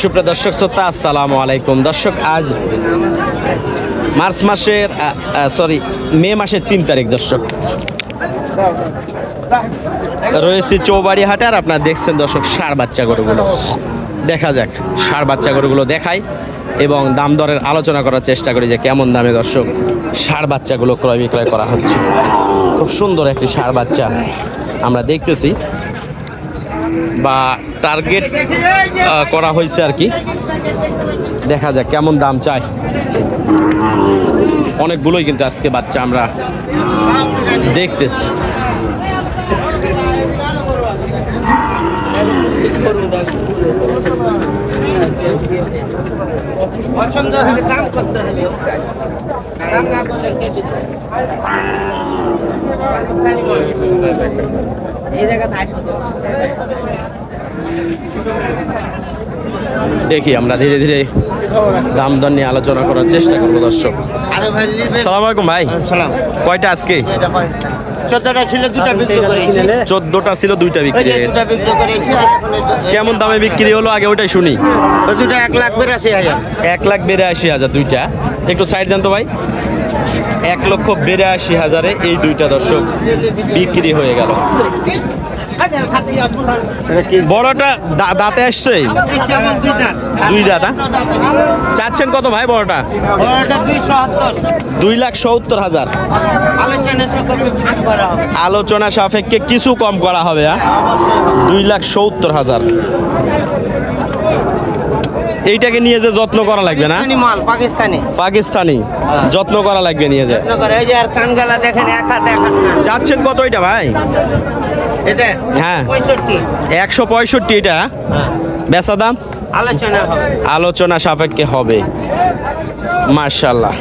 সুপ্রিয় দর্শক, শ্রোতা, আসসালামু আলাইকুম। দর্শক, আজ মার্চ মাসের সরি মে মাসের তিন তারিখ, দর্শক। রয়েছে চৌবাড়ি হাটে আর আপনারা দেখছেন দর্শক, ষাঁড় বাচ্চা গরুগুলো। দেখা যাক, ষাঁড় বাচ্চা গরুগুলো দেখাই এবং দাম দরের আলোচনা করার চেষ্টা করি যে কেমন দামে দর্শক, ষাঁড় বাচ্চাগুলো ক্রয় বিক্রয় করা হচ্ছে। খুব সুন্দর একটি ষাঁড় বাচ্চা আমরা দেখতেছি। বা টার্গেট করা হয়েছে আর কি। দেখা যাক কেমন দাম চাই। অনেকগুলোই কিন্তু আজকে বাচ্চা আমরা দেখতেছি। পছন্দ হলে করতে এই জায়গাতে আসো তো দেখি আমরা ধীরে ধীরে দাম দর নিয়ে আলোচনা করার চেষ্টা করব দর্শক। ভাই সালাম আলাইকুম ভাই। কয়টা আজকে? চোদ্দটা ছিল দুটা বিক্রি করেছি। চোদ্দটা ছিল দুইটা বিক্রি হয়ে করেছি কেমন দামে বিক্রি হলো? আগে ওটাই শুনি। ওই দুটো এক লাখ বিরাশি হাজার। এক লাখ বিরাশি হাজার দুইটা। একটু সাইড দেন তো ভাই। এক লক্ষ বিরাশি হাজারে এই দুইটা দর্শক বিক্রি হয়ে গেল। বড়টা দাঁতে আসছে? দুই দাঁত, হ্যাঁ? চাচ্ছেন কত ভাই বড়টা? দুই লাখ সত্তর হাজার। আলোচনা সাপেক্ষে কিছু কম করা হবে হ্যাঁ? দুই লাখ সত্তর হাজার। এইটাকে নিয়ে যে যত্ন করা লাগবে না? পাকিস্তানি মাল পাকিস্তানি। পাকিস্তানি। যত্ন করা লাগবে নিয়ে যে। যত্ন করে এই যে আর কানগালা দেখেন এক হাত এক হাত। না। চাচ্ছেন কত এটা ভাই? এটা? হ্যাঁ। একশো পঁয়ষট্টি এটা? হ্যাঁ। বেচা দাম? আলোচনা আলোচনা সাপেক্ষে হবে। মার্শাল্লাহ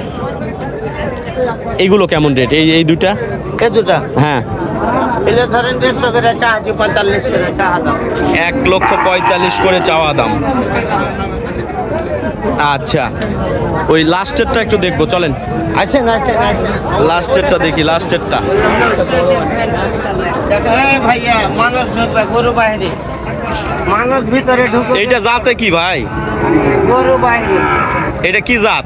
এগুলো কেমন রেট এই এই দুটা এ দুটা? হ্যাঁ। এক লক্ষ পঁয়তাল্লিশ করে চাওয়া দাম। আচ্ছা। ওই লাস্টেরটা একটু দেখব চলেন। আসেন আসেন আসেন। লাস্টেরটা দেখি লাস্টেরটা ভাইয়া মানুষ ঢুকবে গরু বাইরে মানুষ ভিতরে ঢুকবে। এইটা জাতে কি ভাই? গরু বাইরে এটা কি জাত?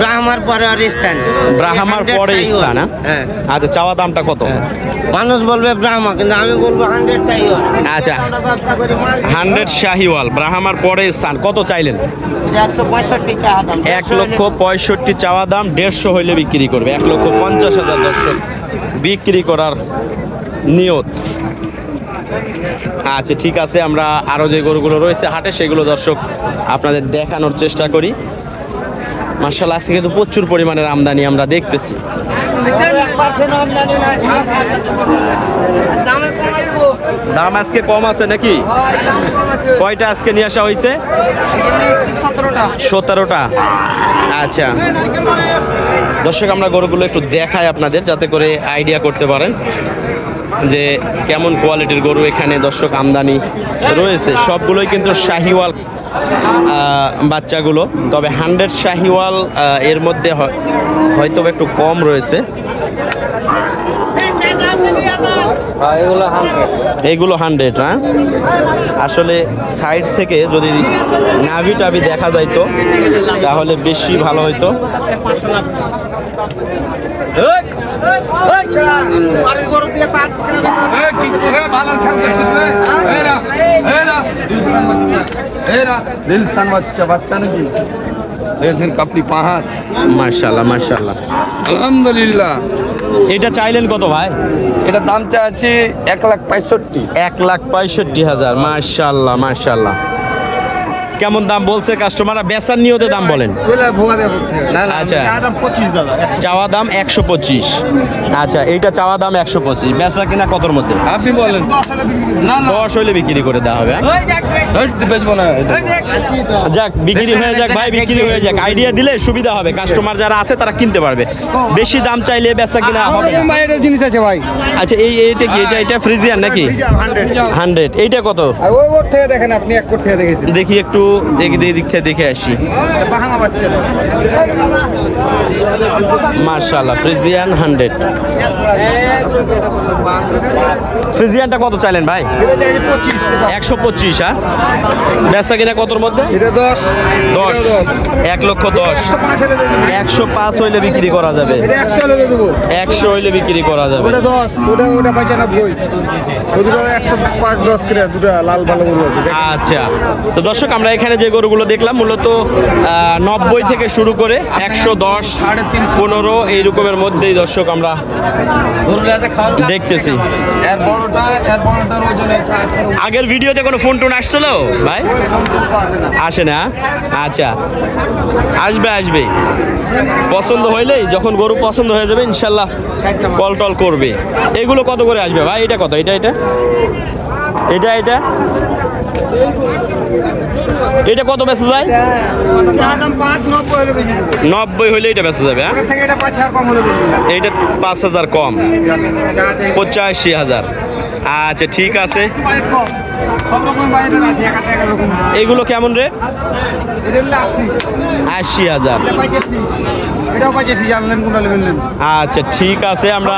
ব্রাহ্মার পরে স্থান। ব্রাহ্মার পরে স্থান হ্যাঁ? হ্যাঁ। আচ্ছা চাওয়া দামটা কত? হ্যাঁ। মানুষ বলবে ব্রাহ্মা কিন্তু আমি বলব হান্ড্রেড চাই আচ্ছা। হান্ড্রেড শাহিওয়াল। ব্রাহ্মার পরে স্থান কত চাইলেন? একশো পঁয়ষট্টি এক লক্ষ পঁয়ষট্টি চাওয়া দাম দেড়শো হইলে বিক্রি করবে। এক লক্ষ পঞ্চাশ হাজার দর্শক বিক্রি করার নিয়ত। আচ্ছা ঠিক আছে আমরা আরও যে গরুগুলো রয়েছে হাটে সেগুলো দর্শক আপনাদের দেখানোর চেষ্টা করি। মার্শাল আজকে কিন্তু প্রচুর পরিমাণের আমদানি আমরা দেখতেছি। দাম আজকে কম আছে নাকি? কয়টা আজকে নিয়ে আসা হয়েছে? সতেরোটা। আচ্ছা। দর্শক আমরা গরুগুলো একটু দেখাই আপনাদের যাতে করে আইডিয়া করতে পারেন যে কেমন কোয়ালিটির গরু এখানে দর্শক আমদানি রয়েছে। সবগুলোই কিন্তু শাহিওয়াল বাচ্চাগুলো। তবে হান্ড্রেড শাহিওয়াল এর মধ্যে হয়- হয়তো একটু কম রয়েছে। এইগুলো হান্ড্রেড না আসলে সাইড থেকে যদি নাভি টাভি দেখা যাইতো তাহলে বেশি ভালো হইতো। বাচ্চা বাচ্চা নাকি? কাপড়ি পাহাড়। মার্শাল্লাহ মার্শাল্লাহ আলহামদুলিল্লাহ। এটা চাইলেন কত ভাই? এটা দাম চাইছি এক লাখ পঁয়ষট্টি। এক লাখ পঁয়ষট্টি হাজার মার্শাল্লাহ মার্শাল্লাহ কেমন দাম বলছে কাস্টমাররা? বেচার নিয়তে দাম বলেন। আচ্ছা। চাওয়া দাম একশো। পঁচিশ। আচ্ছা এইটা চাওয়া দাম একশো পঁচিশ। বেচা কিনা কতর মধ্যে? আপনি বলেন। দশ হইলে বিক্রি করে দেওয়া হবে হ্যাঁ? যাক বিক্রি হয়ে যাক ভাই বিক্রি হয়ে যাক। আইডিয়া দিলে সুবিধা হবে। কাস্টমার যারা আছে তারা কিনতে পারবে। বেশি দাম চাইলে বেচা কিনা হবে জিনিস আছে ভাই। আচ্ছা এই এইটা কি? এটা এটা ফ্রিজিয়ান নাকি? হান্ড্রেড এইটা কত? আর ওই ওর থেকে দেখেন আপনি এক কোট থেকে দেখেছেন। দেখি একটু। দেখি দিক থেকে দেখে আসি। মার্শাল্লাহ ফ্রিজিয়ান হান্ড্রেড। ফ্রিজিয়ানটা কত চাইলেন ভাই? একশো পঁচিশ হ্যাঁ? বেচা কিনা কতর মধ্যে? দশ। দশ এক লক্ষ দশ। একশো পাঁচ হইলে বিক্রি করা যাবে। একশো হইলে বিক্রি করা যাবে। আচ্ছা। তো দর্শক আমরা এখানে যে গরুগুলো দেখলাম মূলত নব্বই থেকে শুরু করে একশো দশ পনেরো এই রকমের মধ্যেই দর্শক আমরা দেখতেছি। আগের ভিডিওতে কোনো ফোন টোন আসছিল ভাই? আসে না আসে না আচ্ছা। আসবে আসবে। পছন্দ হইলেই যখন গরু পছন্দ হয়ে যাবে, ইনশাল্লাহ কল টল করবে। এগুলো কত করে আসবে ভাই? এটা কত? এটা এটা? এটা এটা? এটা কত বেঁচে যায়? নব্বই হলে এটা বেঁচে যাবে হ্যাঁ? এইটা পাঁচ হাজার কম। পঁচাশি হাজার। আচ্ছা ঠিক আছে। এগুলো কেমন রে? আশি হাজার। আচ্ছা ঠিক আছে, আমরা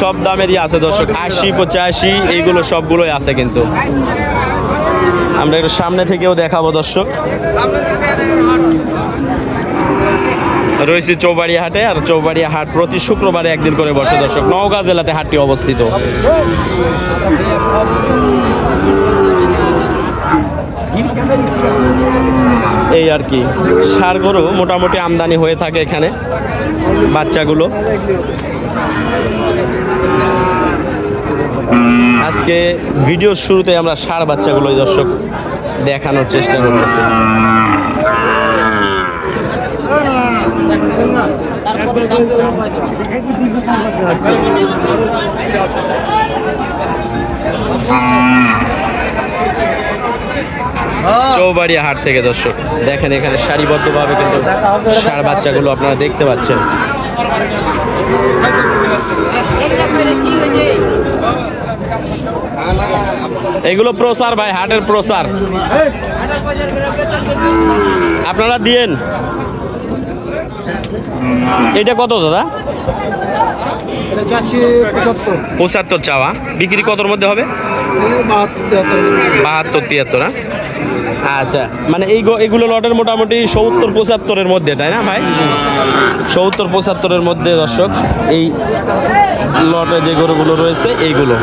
সব দামেরই আছে, দর্শক। আশি, পঁচাশি এইগুলো সবগুলোই আছে কিন্তু। আমরা একটু সামনে থেকেও দেখাবো, দর্শক। রয়েছে চৌবাড়িয়া হাটে, আর চৌবাড়িয়া হাট প্রতি শুক্রবারে একদিন করে বসে, দর্শক। নওগাঁ জেলাতে হাটটি অবস্থিত। এই আর কি সার গরু মোটামুটি আমদানি হয়ে থাকে এখানে, বাচ্চাগুলো। আজকে ভিডিওর শুরুতে আমরা ষাঁড় বাচ্চাগুলোই দর্শক দেখানোর চেষ্টা করতেছি। চৌবাড়িয়া হাট থেকে দর্শক, দেখেন এখানে সারিবদ্ধভাবে কিন্তু ষাঁড় বাচ্চাগুলো আপনারা দেখতে পাচ্ছেন। এগুলা প্রসার ভাই হাটের পেয়েছি। আপনারা দিয়েন। এটা কত দাদা? পঁচাত্তর। চাওয়া। বিক্রি কতর মধ্যে হবে? বাহাত্তর তিয়াত্তর। হ্যাঁ? আচ্ছা। মানে এই এগুলো লটের মোটামুটি সত্তর পঁচাত্তরের মধ্যে তাই না ভাই? সত্তর পঁচাত্তরের মধ্যে দর্শক এই লটে যে গরুগুলো রয়েছে এইগুলো।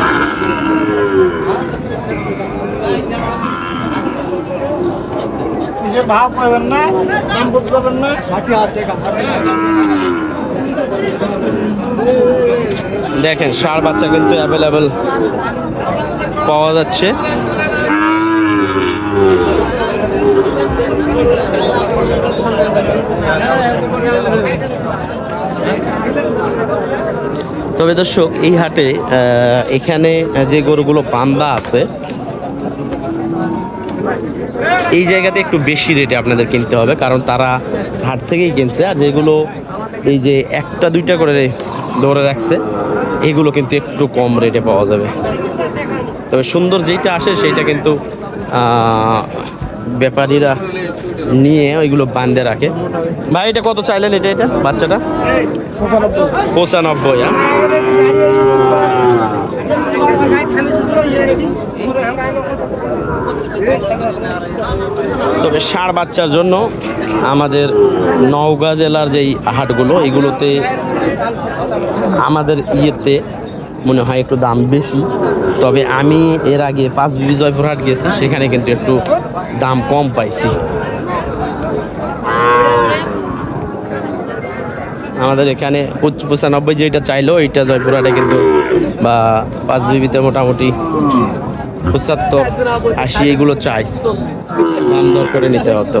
দেখেন ষাঁড় বাচ্চা কিন্তু অ্যাভেলেবেল পাওয়া যাচ্ছে। তবে দর্শক, এই হাটে এখানে যে গরুগুলো বান্ধা আছে এই জায়গাতে একটু বেশি রেটে আপনাদের কিনতে হবে, কারণ তারা হাট থেকেই কিনছে আর যেগুলো এই যে একটা, দুইটা করে ধরে রাখছে, এগুলো কিন্তু একটু কম রেটে পাওয়া যাবে। তবে সুন্দর যেইটা আসে সেইটা কিন্তু ব্যাপারীরা নিয়ে ওইগুলো বান্ধে রাখে। ভাই, এটা কত চাইলেন এটা এটা বাচ্চাটা? পঁচানব্বই হ্যাঁ? তবে ষাঁড় বাচ্চার জন্য আমাদের নওগাঁ জেলার যেই হাটগুলো, এগুলোতে আমাদের ইয়েতে মনে হয় একটু দাম বেশি। তবে আমি এর আগে পাঁচ বিবি জয়পুর হাট গেছি, সেখানে কিন্তু একটু দাম কম পাইছি। আমাদের এখানে পঁচ- পঁচানব্বই যেটা চাইলো, এইটা জয়পুরহাটে কিন্তু বা পাঁচ বিবিতে মোটামুটি পঁচাত্তর আশি এগুলো চাই। দাম দর করে নিতে হতো